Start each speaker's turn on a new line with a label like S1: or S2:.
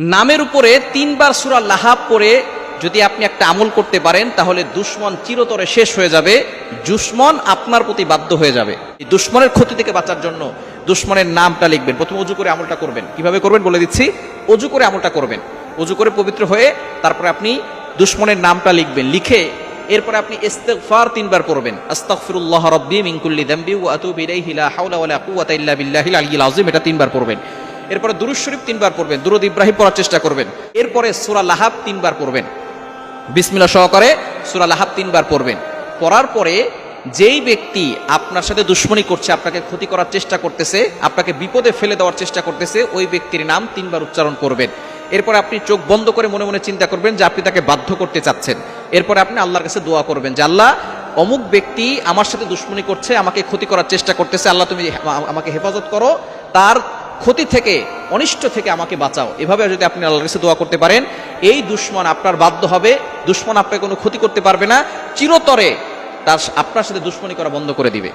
S1: নামের উপরে তিনবার সুরা লাহাব পরে যদি আপনি একটা আমল করতে পারেন, তাহলে দুশ্মন চিরতরে শেষ হয়ে যাবে, দুশ্মন আপনার প্রতি বাধ্য হয়ে যাবে। দুশ্মনের ক্ষতি থেকে বাঁচার জন্য দুশ্মনের নামটা লিখবেন। প্রথমে অজু করে আমলটা করবেন। কীভাবে করবেন বলে দিচ্ছি? অজু করে আমলটা করবেন। অজু করে পবিত্র হয়ে তারপরে আপনি দুশ্মনের নামটা লিখবেন। লিখে এরপরে আপনি ইস্তেগফার তিনবার পড়বেন। আস্তাগফিরুল্লাহ রাব্বি মিন কুল্লি যামবি ওয়া আতুবু ইলাইহি, লা হাওলা ওয়ালা কুওয়াতা ইল্লা বিল্লাহিল আলিয়্যিল আযীম, এটা তিনবার পড়বেন। এরপরে দুরূদ শরীফ তিনবার পড়বেন, দুরূদ ইব্রাহিম পড়ার চেষ্টা করবেন। এরপরে সূরা লাহাব তিনবার পড়বেন। বিসমিল্লাহ সহকারে সূরা লাহাব তিনবার পড়বেন। পড়ার পরে যেই ব্যক্তি আপনার সাথে দুশ্মনী করছে, আপনাকে ক্ষতি করার চেষ্টা করতেছে, আপনাকে বিপদে ফেলে দেওয়ার চেষ্টা করতেছে, ওই ব্যক্তির নাম তিনবার উচ্চারণ করবেন। এরপর আপনি চোখ বন্ধ করে মনে মনে চিন্তা করবেন যে আপনি তাকে বাধ্য করতে চাচ্ছেন। এরপরে আপনি আল্লাহর কাছে দোয়া করবেন যে, আল্লাহ, অমুক ব্যক্তি আমার সাথে দুশ্মনী করছে, আমাকে ক্ষতি করার চেষ্টা করতেছে, আল্লাহ তুমি আমাকে হেফাজত করো, তার ক্ষতি থেকে, অনিষ্ট থেকে আমাকে বাঁচাও। এভাবে যদি আপনি আল্লাহর কাছে দোয়া করতে পারেন, এই দুশ্মন আপনার বাধ্য হবে। দুশ্মন আপনাকে কোনো ক্ষতি করতে পারবে না। চিরতরে তার, আপনার সাথে দুশ্মনী করা বন্ধ করে দিবে।